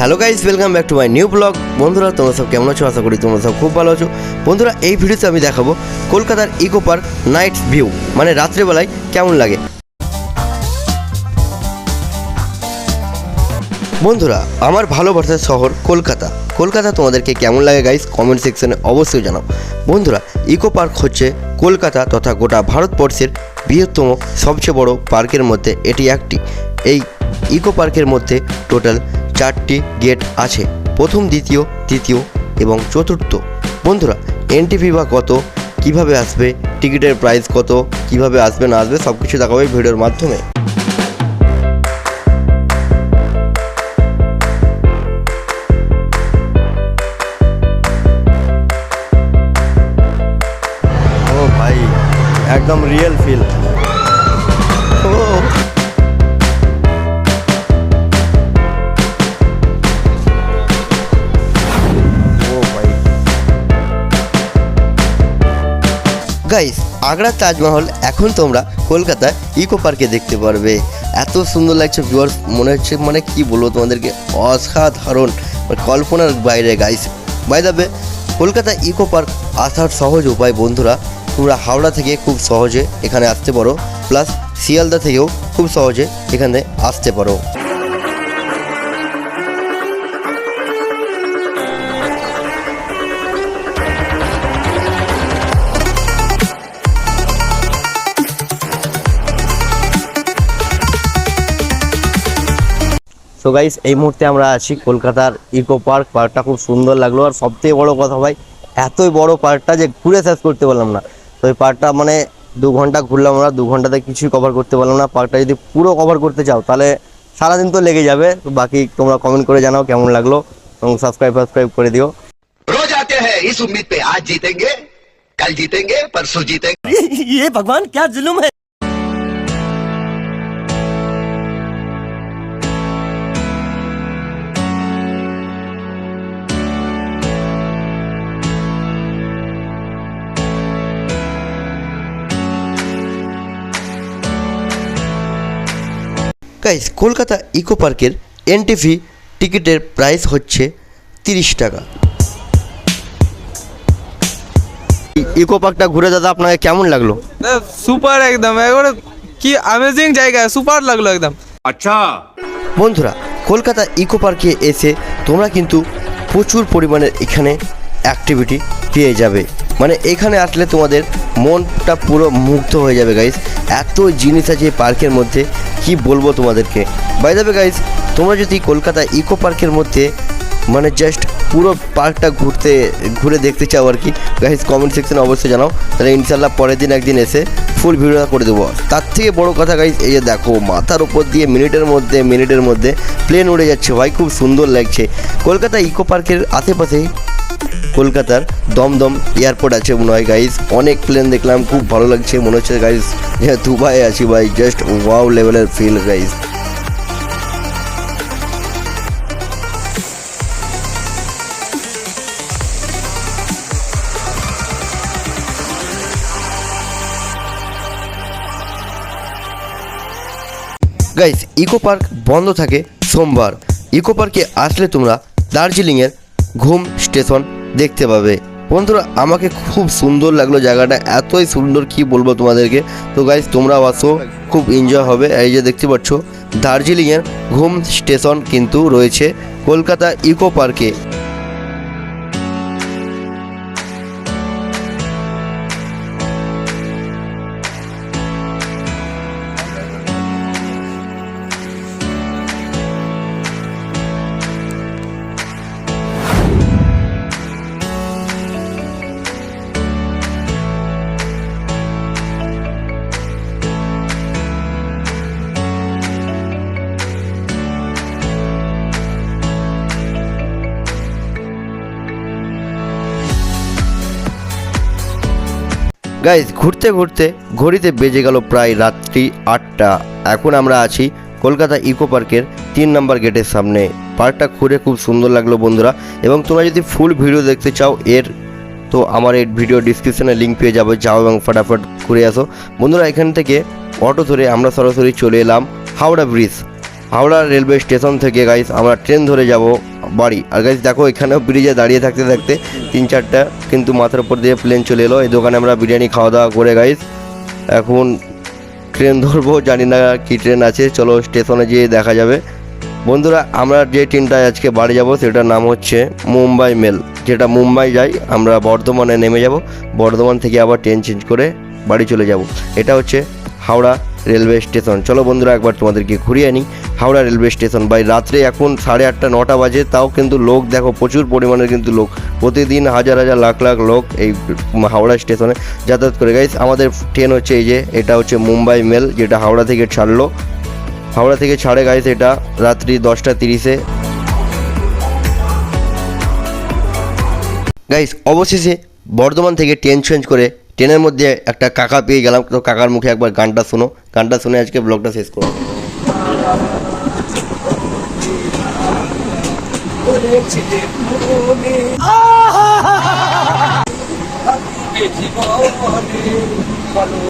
Hello guys welcome back to my new blog বন্ধুরা, তোমরা সব কেমন আছো? আশা করি তোমরা সব খুব ভালো আছো। বন্ধুরা, এই ভিডিওতে আমি দেখাবো কলকাতার ইকো পার্ক নাইট ভিউ মানে রাত্রেবেলায় কেমন লাগে? বন্ধুরা, আমার ভালোবাসার শহর কলকাতা। কলকাতা তোমাদেরকে কেমন লাগে গাইস কমেন্ট সেকশনে অবশ্যই জানাও। বন্ধুরা ইকো পার্ক হচ্ছে কলকাতা তথা গোটা ভারতবর্ষের বৃহত্তম, সবচেয়ে বড় পার্কের মধ্যে এটি একটি। এই ইকো পার্কের মধ্যে টোটাল চারটি গেট আছে। প্রথম, দ্বিতীয়, তৃতীয় এবং চতুর্থ। বন্ধুরা এনটিভি বা কত, কীভাবে আসবে, টিকিটের প্রাইস কত, কীভাবে আসবে, না আসবে সব কিছু দেখাবো ভিডিওর মাধ্যমে। ও ভাই, একদম রিয়েল ফিল গাইস আগ্রার তাজমহল এখন তোমরা কলকাতায় ইকো পার্কে দেখতে পারবে। এত সুন্দর লাগছে ভিউয়ার্স মনে হচ্ছে মানে কি বলব তোমাদেরকে? অসাধারণ। মানে কল্পনার বাইরে guys by the way Kolkata eco park আসার সহজ উপায়, বন্ধুরা, তোমরা হাওড়া থেকে খুব সহজে এখানে আসতে পারো। প্লাস শিয়ালদা থেকেও খুব সহজে এখানে আসতে পারো। সো গাইস এই মুহূর্তে আমরা আছি কলকাতার ইকো পার্ক পার্কটা খুব সুন্দর লাগলো আর সবথেকে বড় কথা ভাই এতই বড় পার্কটা যে ঘুরে শেষ করতে পারলাম না তো এই পার্কটা মানে দু ঘন্টা ঘুরলাম আমরা দু ঘন্টাতে কিছুই কভার করতে পারলাম না পার্কটা যদি পুরো কভার করতে চাও তাহলে সারাদিন তো লেগে যাবে তো বাকি তোমরা কমেন্ট করে জানাও কেমন লাগলো এবং সাবস্ক্রাইব ফাবস্ক্রাইব করে দিও रोज आते हैं इस उम्मीद पे आज जीतेंगे कल जीतेंगे परसों जीतेंगे ये भगवान क्या जुल्म है গাইস কলকাতা ইকো পার্কের এন্ট্রি ফি টিকিটের প্রাইস হচ্ছে তিরিশ টাকা। ইকো পার্কটা ঘুরে দাদা আপনাকে কেমন লাগল? সুপার একদম। একবারে কি অ্যামেজিং জায়গা সুপার লাগল একদম। আচ্ছা। বন্ধুরা কলকাতা ইকো পার্কে এসে তোমরা কিন্তু প্রচুর পরিমাণের এখানে অ্যাক্টিভিটি পেয়ে যাবে। মানে এখানে আসলে তোমাদের মনটা পুরো মুগ্ধ হয়ে যাবে গাইস এত জিনিস আছে এই পার্কের মধ্যে, কি বলব তোমাদেরকে? বাই যাবে গাইস তোমরা যদি কলকাতা ইকো পার্কের মধ্যে মানে জাস্ট পুরো পার্কটা ঘুরতে, ঘুরে দেখতে চাও আর কি গাইস কমেন্ট সেকশনে অবশ্যই জানাও। তাহলে ইনশাল্লাহ পরের দিন একদিন এসে ফুল ভিডিও করে দেবো। তার থেকে বড় কথা গাইস এই যে দেখো, মাথার উপর দিয়ে মিনিটের মধ্যে মিনিটের মধ্যে প্লেন উড়ে যাচ্ছে। ভাই, খুব সুন্দর লাগছে। কলকাতা ইকো পার্কের আশেপাশেই কলকাতার দমদম এয়ারপোর্ট আছে মনে হয় গাইজ অনেক প্লেন দেখলাম, খুব ভালো লাগছে, মনে হচ্ছে গাইজ দুবাই আছি, ভাই। জাস্ট ওয়াও লেভেলের feel guys guys eco park বন্ধ থাকে সোমবার। ইকো পার্কে আসলে তোমরা দার্জিলিংয়ের ঘুম স্টেশন দেখতে পাবে। বন্ধুরা, আমাকে খুব সুন্দর লাগল জায়গাটা। এতই সুন্দর, কি বলব তোমাদেরকে? তো গাইজ তোমরাও আসো, খুব এনজয় হবে। এই যে দেখতে পাচ্ছ, দার্জিলিংয়ের ঘুম স্টেশন কিন্তু রয়েছে কলকাতা ইকো পার্কে। গাইজ ঘুরতে ঘুরতে ঘড়িতে বেজে গেল প্রায় রাত্রি আটটা। এখন আমরা আছি কলকাতা ইকো পার্কের তিন নম্বর গেটের সামনে। পার্কটা ঘুরে খুব সুন্দর লাগল বন্ধুরা। এবং তোমরা যদি ফুল ভিডিও দেখতে চাও, এর তো আমার এই ভিডিও ডিসক্রিপশনে লিঙ্ক পেয়ে যাবে। যাও এবং ফটাফট ঘুরে আসো। বন্ধুরা, এখান থেকে অটো ধরে আমরা সরাসরি চলে এলাম Howrah bridge Howrah railway station থেকে গাইস আমরা ট্রেন ধরে যাব বাড়ি। আর গাইস দেখো এখানেও ব্রিজে দাঁড়িয়ে থাকতে থাকতে তিন চারটা কিন্তু মাথার উপর দিয়ে প্লেন চলে এলো। এই দোকানে আমরা বিরিয়ানি খাওয়া দাওয়া করে গাইস এখন ট্রেন ধরবো। জানি না কি ট্রেন আছে, চলো স্টেশনে গিয়ে দেখা যাবে। বন্ধুরা, আমরা যে ট্রেনটায় আজকে বাড়ি যাব, সেটার নাম হচ্ছে মুম্বাই মেল। যেটা মুম্বাই যাই আমরা বর্ধমানে নেমে যাব। বর্ধমান থেকে আবার ট্রেন চেঞ্জ করে বাড়ি চলে যাব। এটা হচ্ছে হাওড়া রেলওয়ে স্টেশন। চলো বন্ধুরা, একবার তোমাদেরকে ঘুরিয়ে নিই হাওড়া রেলওয়ে স্টেশন। বাই রাত্রে এখন সাড়ে আটটা, নটা বাজে, তাও কিন্তু লোক, দেখো প্রচুর পরিমাণের কিন্তু লোক। প্রতিদিন হাজার হাজার, লাখ লাখ লোক এই হাওড়া স্টেশনে যাতায়াত করে। গাইস আমাদের ট্রেন হচ্ছে এই যে, এটা হচ্ছে মুম্বাই মেল, যেটা হাওড়া থেকে ছাড়লো। হাওড়া থেকে ছাড়ে গাইস এটা রাত্রি দশটা তিরিশে। গাইস অবশেষে বর্ধমান থেকে ট্রেন চেঞ্জ করে ট্রেনের মধ্যে একটা কাকা পেয়ে গেলাম। তো কাকার মুখে একবার গানটা শোনো। গানটা শুনে আজকে ব্লগটা শেষ করো জীবনে